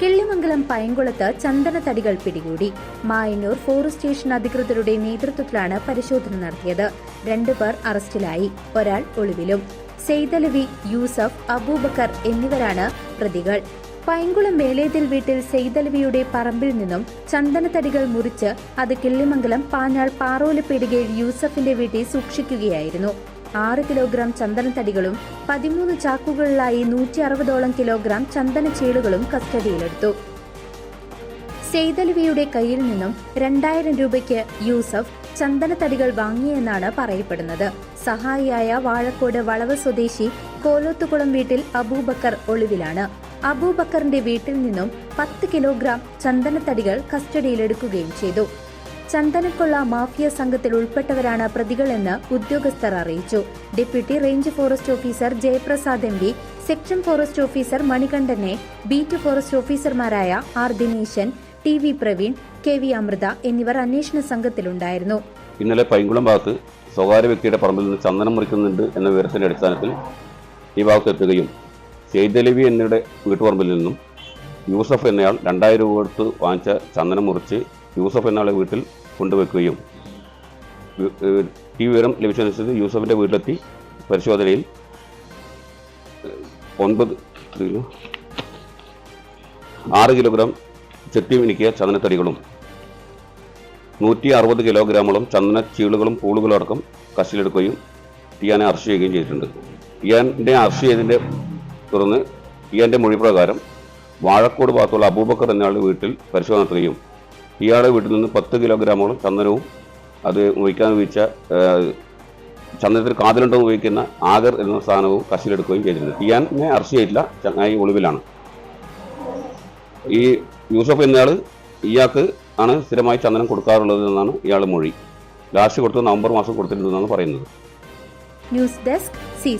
Killimangalam പയങ്കുളത്ത് ചന്ദനത്തടികൾ പിടികൂടി. Mayannur forest station അധികൃതരുടെ നേതൃത്വത്തിലാണ് പരിശോധന നടത്തിയത്. രണ്ടുപേർ അറസ്റ്റിലായി ഒരാൾ ഒളിവിലും. സെയ്തലവി യൂസഫ് അബൂബക്കർ എന്നിവരാണ് പ്രതികൾ. പൈങ്കുളം മേലേതിൽ വീട്ടിൽ സെയ്തലവിയുടെ പറമ്പിൽ നിന്നും ചന്ദനത്തടികൾ മുറിച്ച് അത് കിള്ളിമംഗലം പാഞ്ഞാൾ പാറോലപ്പീടികയിൽ യൂസഫിന്റെ വീട്ടിൽ സൂക്ഷിക്കുകയായിരുന്നു. ആറ് കിലോഗ്രാം ചന്ദനത്തടികളും പതിമൂന്ന് ചാക്കുകളിലായി നൂറ്റി അറുപതോളം കിലോഗ്രാം ചന്ദനച്ചേളുകളും കസ്റ്റഡിയിലെടുത്തു. സെയ്തലവിയുടെ കയ്യിൽ നിന്നും രണ്ടായിരം രൂപയ്ക്ക് യൂസഫ് ചന്ദനത്തടികൾ വാങ്ങിയെന്നാണ് പറയപ്പെടുന്നത്. സഹായിയായ വാഴക്കോട് വളവ് സ്വദേശി കോലോത്തുകുളം വീട്ടിൽ അബൂബക്കർ ഒളിവിലാണ്. അബൂബക്കറിന്റെ വീട്ടിൽ നിന്നും പത്ത് കിലോഗ്രാം ചന്ദനത്തടികൾ കസ്റ്റഡിയിലെടുക്കുകയും ചെയ്തു. ചന്ദനക്കൊള്ള മാഫിയ സംഘത്തിൽ ഉൾപ്പെട്ടവരാണ് പ്രതികളെന്ന് ഉദ്യോഗസ്ഥർ അറിയിച്ചു. Deputy range forest officer Jayaprasad M P section forest officer മണികണ്ഠനെ beat forest ഓഫീസർമാരായ R Dineshan T V Praveen K V Amrutha എന്നിവർ അന്വേഷണ സംഘത്തിലുണ്ടായിരുന്നു. ഇന്നലെ പൈങ്കുളം ഭാഗത്ത് സ്വകാര്യ വ്യക്തിയുടെ പറമ്പിൽ നിന്ന് ചന്ദനം മുറിക്കുന്നുണ്ട് എന്ന വിവരത്തിന്റെ അടിസ്ഥാനത്തിൽ ഈ ഭാഗത്ത് എത്തുകയും സെയ്ദലവി എന്നിവരുടെ വീട്ടുപറമ്പിൽ നിന്നും യൂസഫ് എന്നയാൾ രണ്ടായിരം രൂപ കൊടുത്ത് വാങ്ങിച്ച ചന്ദനം മുറിച്ച് യൂസഫ് എന്നയാളെ വീട്ടിൽ കൊണ്ടുവയ്ക്കുകയും ഈ വിവരം ലഭിച്ചതനുസരിച്ച് യൂസഫിന്റെ വീട്ടിലെത്തി പരിശോധനയിൽ ഒൻപത് ആറ് കിലോഗ്രാം ചെത്തി മിനുക്കിയ ചന്ദനത്തടികളും നൂറ്റി അറുപത് കിലോഗ്രാമോളം ചന്ദന ചീളുകളും പൂളുകളും അടക്കം കസ്റ്റഡിയിലെടുക്കുകയും ഇയാനെ അറസ്റ്റ് ചെയ്യുകയും ചെയ്തിട്ടുണ്ട്. ഇയാനെ അറസ്റ്റ് ചെയ്തതിന്റെ തുടർന്ന് ഇയാന്റെ മൊഴി പ്രകാരം വാഴക്കോട് ഭാഗത്തുള്ള അബൂബക്കർ എന്നയാളുടെ വീട്ടിൽ പരിശോധന നടത്തുകയും ഇയാളുടെ വീട്ടിൽ നിന്ന് പത്ത് കിലോഗ്രാമോളം ചന്ദനവും അത് ഉപയോഗിക്കാൻ ഉപയോഗിച്ച ചന്ദനത്തിന് കാതിലുണ്ടോ ഉപയോഗിക്കുന്ന ആഗർ എന്ന സാധനവും കസ്റ്റഡിയിലെടുക്കുകയും ചെയ്തിട്ടുണ്ട് ഇയാനെ അറസ്റ്റ് ചെയ്തിട്ടില്ല. ചങ്ങായി ഒളിവിലാണ്. ഈ യൂസഫ് എന്നയാൾ ഇയാൾക്ക് ആണ് സ്ഥിരമായി ചന്ദനം കൊടുക്കാറുള്ളത് എന്നാണ് ഇയാൾ മൊഴി. ലാസ്റ്റ് കൊടുത്തത് നവംബർ മാസം കൊടുത്തിട്ടുണ്ടെന്നാണ് പറയുന്നത്. News desk C